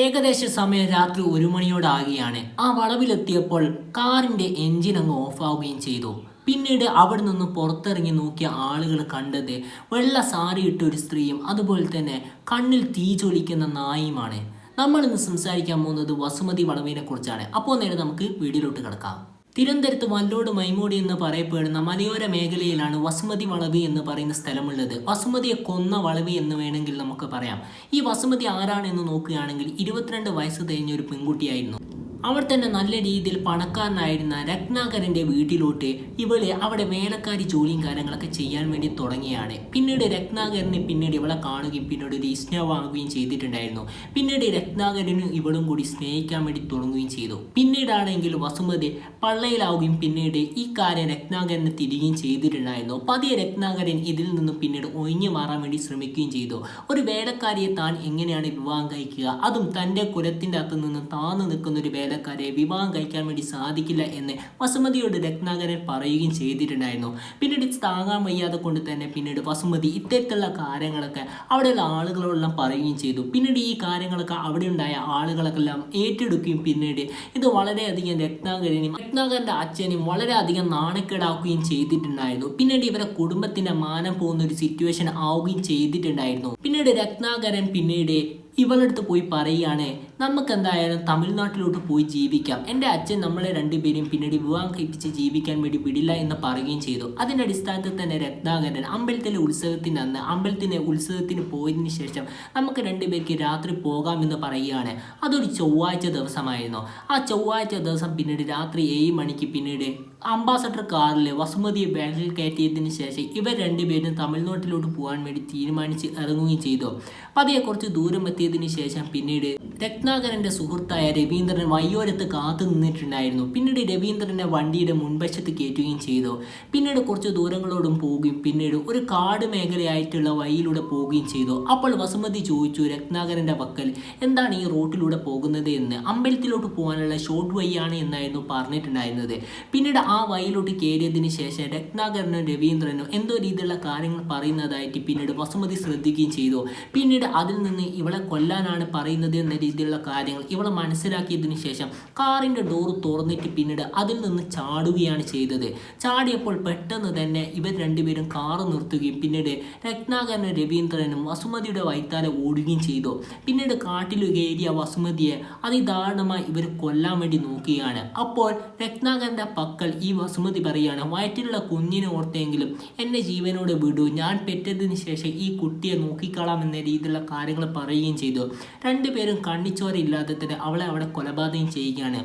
ഏകദേശ സമയം രാത്രി ഒരു മണിയോടാകുകയാണ് ആ വളവിലെത്തിയപ്പോൾ കാറിന്റെ എൻജിൻ അങ്ങ് ഓഫാവുകയും ചെയ്തു. പിന്നീട് അവിടെ നിന്ന് പുറത്തിറങ്ങി നോക്കിയ ആളുകൾ കണ്ടത് വെള്ള സാരി ഇട്ട ഒരു സ്ത്രീയും അതുപോലെ തന്നെ കണ്ണിൽ തീ ചൊലിക്കുന്ന നായുമാണ് നമ്മൾ ഇന്ന് സംസാരിക്കാൻ പോകുന്നത് വസുമതി വളവിനെ കുറിച്ചാണ് അപ്പോൾ നേരെ നമുക്ക് വീഡിയോയിലോട്ട് കിടക്കാം. തിരുവനന്തപുരത്ത് വല്ലോട് മൈമൂടി എന്ന് പറയപ്പെടുന്ന മലയോര മേഖലയിലാണ് വസുമതി വളവി എന്ന് പറയുന്ന സ്ഥലമുള്ളത്. വസുമതിയെ കൊന്ന വളവി എന്ന് വേണമെങ്കിൽ നമുക്ക് പറയാം. ഈ വസുമതി ആരാണെന്ന് നോക്കുകയാണെങ്കിൽ ഇരുപത്തിരണ്ട് വയസ്സ് തികഞ്ഞ ഒരു പെൺകുട്ടിയായിരുന്നു. അവർ തന്നെ നല്ല രീതിയിൽ പണക്കാരനായിരുന്ന രത്നാകരന്റെ വീട്ടിലോട്ട് ഇവളെ അവിടെ വേലക്കാരി ജോലിയും കാര്യങ്ങളൊക്കെ ചെയ്യാൻ വേണ്ടി തുടങ്ങിയാണ്. പിന്നീട് രത്നാകരന് പിന്നീട് ഇവളെ കാണുകയും പിന്നീട് ഒരു ഇഷ്ടമാവുകയും ചെയ്തിട്ടുണ്ടായിരുന്നു. പിന്നീട് രത്നാകരനും ഇവളും കൂടി സ്നേഹിക്കാൻ വേണ്ടി തുടങ്ങുകയും ചെയ്തു. പിന്നീടാണെങ്കിൽ വസുമതി പള്ളയിലാവുകയും പിന്നീട് ഈ കാര്യം രത്നാകരന് തിരികുകയും ചെയ്തിട്ടുണ്ടായിരുന്നു. പതിയെ രത്നാകരൻ ഇതിൽ നിന്നും പിന്നീട് ഒഴിഞ്ഞു മാറാൻ വേണ്ടി ശ്രമിക്കുകയും ചെയ്തു. ഒരു വേലക്കാരിയെ താൻ എങ്ങനെയാണ് വിവാഹം കഴിക്കുക? അതും തന്റെ കുലത്തിന്റെ അകത്ത് നിന്ന് താന്നു നിൽക്കുന്ന ഒരു വേലക്കാരെ വിവാഹം കഴിക്കാൻ വേണ്ടി സാധിക്കില്ല എന്ന് വസുമതിയോട് രത്നാകരൻ പറയുകയും ചെയ്തിട്ടുണ്ടായിരുന്നു. പിന്നീട് താങ്ങാൻ വയ്യാതെ കൊണ്ട് തന്നെ പിന്നീട് വസുമതി ഇത്തരത്തിലുള്ള കാര്യങ്ങളൊക്കെ അവിടെയുള്ള ആളുകളോടെല്ലാം പറയുകയും ചെയ്തു. പിന്നീട് ഈ കാര്യങ്ങളൊക്കെ അവിടെ ഉണ്ടായ ആളുകളൊക്കെല്ലാം ഏറ്റെടുക്കുകയും പിന്നീട് ഇത് വളരെയധികം രത്നാകരനും രത്നാകരന്റെ അച്ഛനും വളരെയധികം നാണക്കേടാക്കുകയും ചെയ്തിട്ടുണ്ടായിരുന്നു. പിന്നീട് ഇവരെ കുടുംബത്തിന്റെ മാനം പോകുന്ന ഒരു സിറ്റുവേഷൻ ആവുകയും ചെയ്തിട്ടുണ്ടായിരുന്നു. പിന്നീട് രത്നാകരൻ പിന്നീട് ഇവളടുത്ത് പോയി പറയുകയാണ് നമുക്ക് എന്തായാലും തമിഴ്നാട്ടിലോട്ട് പോയി ജീവിക്കാം. എന്റെ അച്ഛൻ നമ്മളെ രണ്ടുപേരെയും പിന്നീട് വിവാഹം കഴിപ്പിച്ച് ജീവിക്കാൻ വേണ്ടി വിടില്ല എന്ന് പറയുകയും ചെയ്തു. അതിന്റെ അടിസ്ഥാനത്തിൽ തന്നെ രത്നാകരൻ അമ്പലത്തിലെ ഉത്സവത്തിന് അന്ന് അമ്പലത്തിന്റെ ഉത്സവത്തിന് പോയതിന് ശേഷം നമുക്ക് രണ്ടുപേർക്ക് രാത്രി പോകാമെന്ന് പറയുകയാണ്. അതൊരു ചൊവ്വാഴ്ച ദിവസമായിരുന്നു. ആ ചൊവ്വാഴ്ച ദിവസം പിന്നീട് രാത്രി ഏഴ് മണിക്ക് പിന്നീട് അംബാസഡർ കാറിൽ വസുമതിയെ ബാഗിൽ കയറ്റിയതിന് ശേഷം ഇവർ രണ്ടുപേരും തമിഴ്നാട്ടിലോട്ട് പോകാൻ വേണ്ടി തീരുമാനിച്ച് ഇറങ്ങുകയും ചെയ്തു. പതിയെ കുറച്ച് ദൂരം എത്തിയതിന് ശേഷം പിന്നീട് രത്നാകരന്റെ സുഹൃത്തായ രവീന്ദ്രൻ വയ്യോരത്ത് കാത്തു നിന്നിട്ടുണ്ടായിരുന്നു. പിന്നീട് രവീന്ദ്രനെ വണ്ടിയുടെ മുൻവശത്ത് കയറ്റുകയും ചെയ്തു. പിന്നീട് കുറച്ച് ദൂരങ്ങളോടും പോവുകയും പിന്നീട് ഒരു കാട് മേഖലയായിട്ടുള്ള വഴിയിലൂടെ പോവുകയും ചെയ്തു. അപ്പോൾ വസുമതി ചോദിച്ചു രത്നാകരന്റെ പക്കൽ എന്താണ് ഈ റോട്ടിലൂടെ പോകുന്നത് എന്ന്? അമ്പലത്തിലോട്ട് പോകാനുള്ള ഷോർട്ട് വഴിയാണ് എന്നായിരുന്നു പറഞ്ഞിട്ടുണ്ടായിരുന്നത്. പിന്നീട് ആ വഴിയിലോട്ട് കയറിയതിന് ശേഷം രത്നാകരനും രവീന്ദ്രനും എന്തോ രീതിയിലുള്ള കാര്യങ്ങൾ പറയുന്നതായിട്ട് പിന്നീട് വസുമതി ശ്രദ്ധിക്കുകയും ചെയ്തു. പിന്നീട് അതിൽ നിന്ന് ഇവളെ കൊല്ലാനാണ് പറയുന്നത് എന്ന രീതിയിലുള്ള കാര്യങ്ങൾ ഇവൾ മനസ്സിലാക്കിയതിനു ശേഷം കാറിന്റെ ഡോറ് തുറന്നിട്ട് പിന്നീട് അതിൽ നിന്ന് ചാടുകയാണ് ചെയ്തത്. ചാടിയപ്പോൾ പെട്ടെന്ന് തന്നെ ഇവർ രണ്ടുപേരും കാറ് നിർത്തുകയും പിന്നീട് രത്നാകരനും രവീന്ദ്രനും വസുമതിയുടെ വൈത്താലെ ഓടുകയും ചെയ്തു. പിന്നീട് കാട്ടിലു കയറിയ വസുമതിയെ അതിദാരുണമായി ഇവർ കൊല്ലാൻ വേണ്ടി നോക്കുകയാണ്. അപ്പോൾ രത്നാകരന്റെ പക്കൽ ഈ വസുമതി പറയുകയാണ് വയറ്റിലുള്ള കുഞ്ഞിനെ ഓർത്തെങ്കിലും എന്നെ ജീവനോട് വിടൂ. ഞാൻ പെറ്റതിന് ശേഷം ഈ കുട്ടിയെ നോക്കിക്കളാം എന്ന രീതിയിലുള്ള കാര്യങ്ങൾ പറയുകയും ചെയ്തു. രണ്ടുപേരും കണ്ണിച്ചോരയില്ലാതെ തന്നെ അവളെ അവിടെ കൊലപാതകം ചെയ്യുകയാണ്.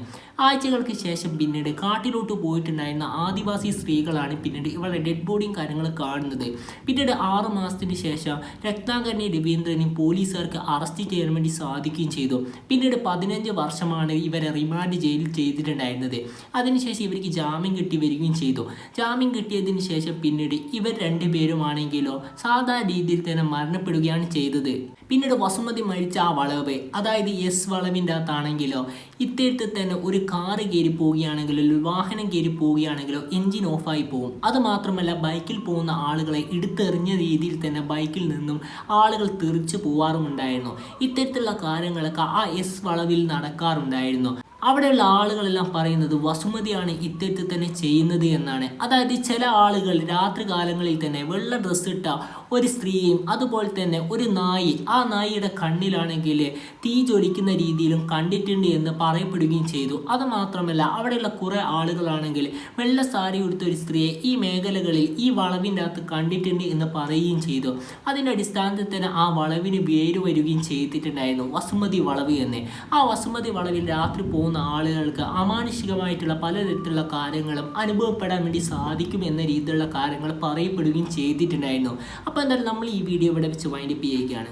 ആഴ്ചകൾക്ക് ശേഷം പിന്നീട് കാട്ടിലോട്ട് പോയിട്ടുണ്ടായിരുന്ന ആദിവാസി സ്ത്രീകളാണ് പിന്നീട് ഇവളുടെ ഡെഡ് ബോഡിയും കാര്യങ്ങളും കാണുന്നത്. പിന്നീട് ആറ് മാസത്തിന് ശേഷം രത്നാകരനെ രവീന്ദ്രനെയും പോലീസുകാർക്ക് അറസ്റ്റ് ചെയ്യാൻ വേണ്ടി സാധിക്കുകയും ചെയ്തു. പിന്നീട് പതിനഞ്ച് വർഷമാണ് ഇവരെ റിമാൻഡ് ജയിലിൽ ചെയ്തിട്ടുണ്ടായിരുന്നത്. അതിനുശേഷം ഇവർക്ക് ജാമ്യം കിട്ടി വരികയും ചെയ്തു. ജാമ്യം കിട്ടിയതിന് ശേഷം പിന്നീട് ഇവർ രണ്ടുപേരുമാണെങ്കിലോ സാധാരണ രീതിയിൽ തന്നെ മരണപ്പെടുകയാണ് ചെയ്തത്. പിന്നീട് വസുമതി മരിച്ച ആ വളവ് അതായത് എസ് വളവിന്റെ അകത്താണെങ്കിലോ ഇത്തരത്തിൽ തന്നെ ഒരു കാറ് കയറി പോവുകയാണെങ്കിലോ വാഹനം കയറി പോവുകയാണെങ്കിലോ എൻജിൻ ഓഫായി പോകും. അത് മാത്രമല്ല ബൈക്കിൽ പോകുന്ന ആളുകളെ എടുത്തെറിഞ്ഞ രീതിയിൽ തന്നെ ബൈക്കിൽ നിന്നും ആളുകൾ തെറിച്ചു പോവാറുമുണ്ടായിരുന്നു. ഇത്തരത്തിലുള്ള കാര്യങ്ങളൊക്കെ ആ എസ് വളവിൽ നടക്കാറുണ്ടായിരുന്നു. അവിടെയുള്ള ആളുകളെല്ലാം പറയുന്നത് വസുമതിയാണ് ഇത്തരത്തിൽ തന്നെ ചെയ്യുന്നത് എന്നാണ്. അതായത് ചില ആളുകൾ രാത്രി കാലങ്ങളിൽ തന്നെ വെള്ള ഡ്രസ്സ് ഇട്ട ഒരു സ്ത്രീയും അതുപോലെ തന്നെ ഒരു നായി ആ നായിയുടെ കണ്ണിലാണെങ്കിൽ തീ ജ്വലിക്കുന്ന രീതിയിലും കണ്ടിട്ടുണ്ട് എന്ന് പറയപ്പെടുകയും ചെയ്തു. അത് മാത്രമല്ല അവിടെയുള്ള കുറേ ആളുകളാണെങ്കിൽ വെള്ള സാരി ഉടുത്ത ഒരു സ്ത്രീയെ ഈ മേഖലകളിൽ ഈ വളവിന്റെ അകത്ത് കണ്ടിട്ടുണ്ട് എന്ന് പറയുകയും ചെയ്തു. അതിന്റെ അടിസ്ഥാനത്തിൽ തന്നെ ആ വളവിന് വേര് വരികയും ചെയ്തിട്ടുണ്ടായിരുന്നു വസുമതി വളവ് എന്ന്. ആ വസുമതി വളവിൽ രാത്രി പോകുന്ന ആളുകൾക്ക് അമാനുഷികമായിട്ടുള്ള പലതരത്തിലുള്ള കാര്യങ്ങളും അനുഭവപ്പെടാൻ വേണ്ടി സാധിക്കും എന്ന രീതിയിലുള്ള കാര്യങ്ങൾ പറയപ്പെടുകയും ചെയ്തിട്ടുണ്ടായിരുന്നു. അപ്പോൾ എന്തായാലും നമ്മൾ ഈ വീഡിയോ ഇവിടെ വെച്ച് വൈൻഡപ്പ് ചെയ്യുകയാണ്.